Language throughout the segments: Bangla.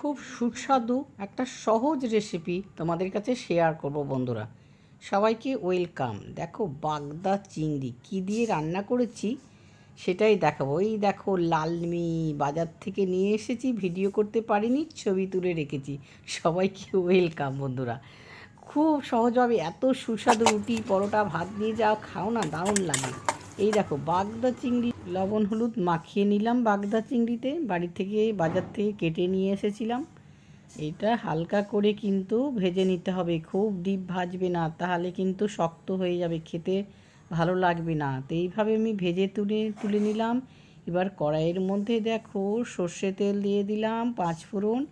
খুব সুস্বাদু একটা সহজ রেসিপি তোমাদের কাছে শেয়ার করব বন্ধুরা। সবাইকে ওয়েলকাম দেখো বাগদা চিংড়ি, কী দিয়ে রান্না করেছি সেটাই দেখাবো। এই দেখো লালমি বাজার থেকে নিয়ে এসেছি ভিডিও করতে পারিনি, ছবি তুলে রেখেছি। সবাইকে ওয়েলকাম বন্ধুরা। খুব সহজভাবে এত সুস্বাদু রুটি, পরোটা, ভাত দিয়ে যাও খাও না, দারুণ লাগে। এই দেখো বাগদা চিংড়ি লবণ, হলুদ মাখিয়ে নিলাম বাগদা চিংড়িতে। বাড়ি থেকে বাজার থেকে কেটে নিয়ে এসেছিলাম। এটা হালকা করে কিন্তু ভেজে নিতে হবে। খুব ডিপ ভাজবে না, তাহলে কিন্তু শক্ত হয়ে যাবে। খেতে ভালো লাগবে না। তো এইভাবে আমি ভেজে তুলে তুলে নিলাম। এবার কড়াইয়ের মধ্যে দেখো সর্ষে তেল দিয়ে দিলাম পাঁচ ফোড়ন।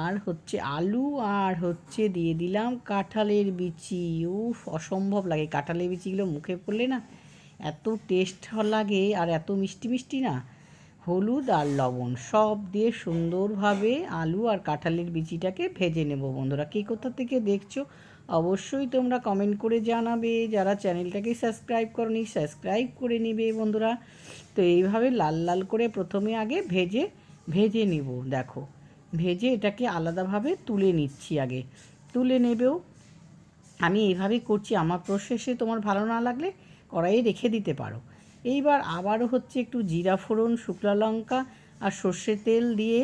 আর হচ্ছে আলু আর হচ্ছে দিয়ে দিলাম কাঁঠালের বিচি। উফ, অসম্ভব লাগে। কাঁঠালের বিচিগুলো মুখে পড়লে না এত টেস্ট লাগে আর এত মিষ্টি মিষ্টি না। হলুদ আর লবণ সব দিয়ে সুন্দরভাবে আলু আর কাঁঠালের বিচিটাকে ভেজে নেব। বন্ধুরা, কে কোথা থেকে দেখছ, অবশ্যই তোমরা কমেন্ট করে জানাবে। যারা চ্যানেলটাকে সাবস্ক্রাইব করনি সাবস্ক্রাইব করে নেবে বন্ধুরা। তো এইভাবে লাল লাল করে প্রথমে আগে ভেজে ভেজে নেব। দেখো, ভেজে এটাকে আলাদাভাবে তুলে নিচ্ছি আগে। তুলে নেবেও। আমি এইভাবে করছি। আমার প্রসেসে তোমার ভালো না লাগলে কড়াইয়ে রেখে দিতে পারো। এইবার আবারও হচ্ছে একটু জিরা ফোড়ন, শুকনো লঙ্কা আর সর্ষের তেল দিয়ে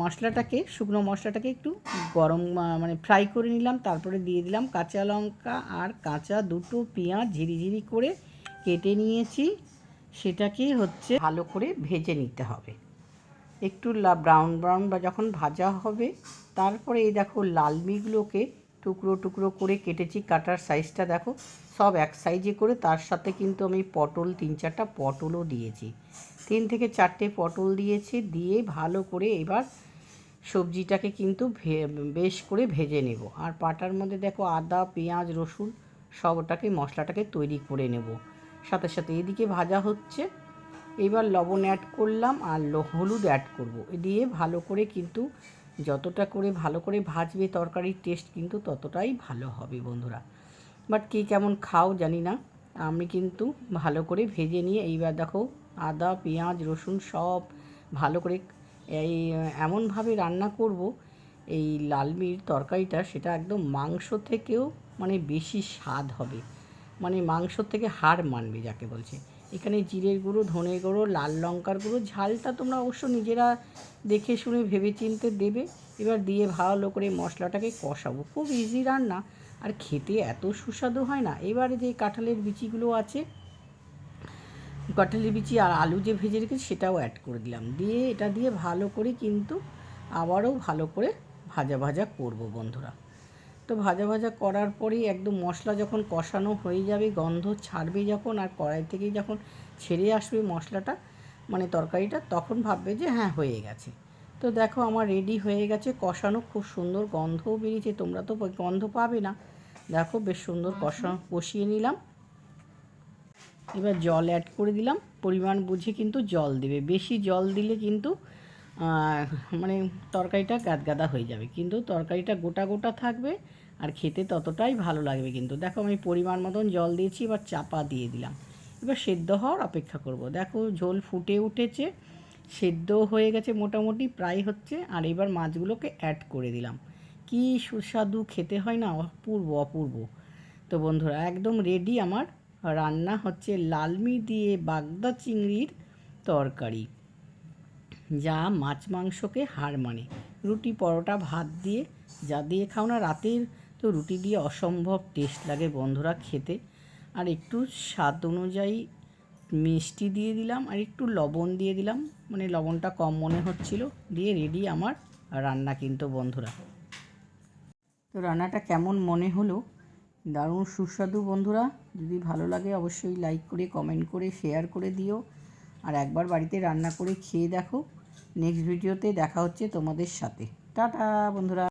মশলাটাকে, শুকনো মশলাটাকে একটু গরম মানে ফ্রাই করে নিলাম। তারপরে দিয়ে দিলাম কাঁচা লঙ্কা আর কাঁচা দুটো পেঁয়াজ ঝিরিঝিরি করে কেটে নিয়েছি। সেটাকে হচ্ছে ভালো করে ভেজে নিতে হবে। একটু ব্রাউন ব্রাউন বা যখন ভাজা হবে, তারপরে এই দেখো লালমিগুলোকে টুকরো টুকরো করে কেটেছি, কাটার সাইজটা দেখো, সব এক সাইজে করে, তার সাথে কিন্তু আমি পটল, তিন চারটা পটলও দিয়েছি। তিন থেকে চারটে পটল দিয়েছি, দিয়ে ভালো করে এবার সবজিটাকে কিন্তু বেশ করে ভেজে নেব। আর পাটার মধ্যে দেখো আদা, পেঁয়াজ, রসুন সবটাকে মশলাটাকে তৈরি করে নেব। সাথে সাথে এদিকে ভাজা হচ্ছে। এবার লবণ অ্যাড করলাম আর হলুদ অ্যাড করব। দিয়ে ভালো করে কিন্তু যতটা করে ভালো করে ভাজবে তরকারির টেস্ট কিন্তু ততটাই ভালো হবে বন্ধুরা। বাট কী কেমন খাও জানি না। আমি কিন্তু ভালো করে ভেজে নিয়ে এইবার দেখো আদা, পেঁয়াজ, রসুন সব ভালো করে এই, এমনভাবে রান্না করব। এই লালমির তরকারিটা সেটা একদম মাংস থেকেও মানে বেশি স্বাদ হবে। মানে মাংস থেকে হাড় মানবে যাকে বলছে। এখানে জিরের গুঁড়ো ধনে গুঁড়ো, লাল লঙ্কার গুঁড়ো, ঝালটা তোমরা অবশ্য নিজেরা দেখে শুনে ভেবে চিনতে দেবে। এবার দিয়ে ভালো করে মশলাটাকে কষাবো। খুব ইজি রান্না। আর খেতে এত সুস্বাদু হয় না। এবারে যে কাঁঠালের বিচিগুলো আছে, কাঁঠালের বিচি আর আলু যে ভেজে রেখেছি, সেটাও অ্যাড করে দিলাম। দিয়ে এটা দিয়ে ভালো করে কিন্তু আবারও ভালো করে ভাজা ভাজা করব বন্ধুরা। তো ভাজা ভাজা করার পরেই একদম মশলা যখন কষানো হয়ে যাবে, গন্ধ ছাড়বে যখন আর কড়াই থেকেই যখন ছেড়ে আসবে মশলাটা মানে তরকারিটা, তখন ভাববে যে হ্যাঁ হয়ে গেছে। তো দেখো আমার রেডি হয়ে গেছে, কষানো খুব সুন্দর গন্ধও বেরিয়েছে, তোমরা তো গন্ধ পাবে না। দেখো বেশ সুন্দর কষা কষিয়ে নিলাম। এবার জল অ্যাড করে দিলাম। পরিমাণ বুঝে কিন্তু জল দেবে। বেশি জল দিলে কিন্তু মানে তরকারিটা গাদগাদা হয়ে যাবে। কিন্তু তরকারিটা গোটা গোটা থাকবে আর খেতে ততটাই ভালো লাগবে কিন্তু। দেখো আমি পরিমাণ মতন জল দিয়েছি, এবার চাপা দিয়ে দিলাম। এবার সেদ্ধ হওয়ার অপেক্ষা করব। দেখো ঝোল ফুটে উঠেছে, সেদ্ধ হয়ে গেছে মোটামুটি, প্রায় হচ্ছে। আর এবার মাছগুলোকে অ্যাড করে দিলাম। কি সুস্বাদু খেতে হয় না, অপূর্ব অপূর্ব। তো বন্ধুরা, একদম রেডি আমার রান্না হচ্ছে লালমি দিয়ে বাগদা চিংড়ির তরকারি। যা মাছ মাংসকে হার মানে। রুটি, পরোটা, ভাত দিয়ে যা দিয়ে খাও না রাতের, তো রুটি দিয়ে অসম্ভব টেস্ট লাগে বন্ধুরা খেতে। আর একটু স্বাদ অনুযায়ী মিষ্টি দিয়ে দিলাম, আর একটু লবণ দিয়ে দিলাম। মানে লবণটা কম মনে হচ্ছিল। দিয়ে রেডি আমার রান্না কিন্তু বন্ধুরা। তো রান্নাটা কেমন মনে হলো? দারুণ সুস্বাদু বন্ধুরা। যদি ভালো লাগে অবশ্যই লাইক করে কমেন্ট করে শেয়ার করে দিও। আর একবার বাড়িতে রান্না করে খেয়ে দেখো। নেক্সট ভিডিওতে দেখা হচ্ছে তোমাদের সাথে। টাটা বন্ধুরা।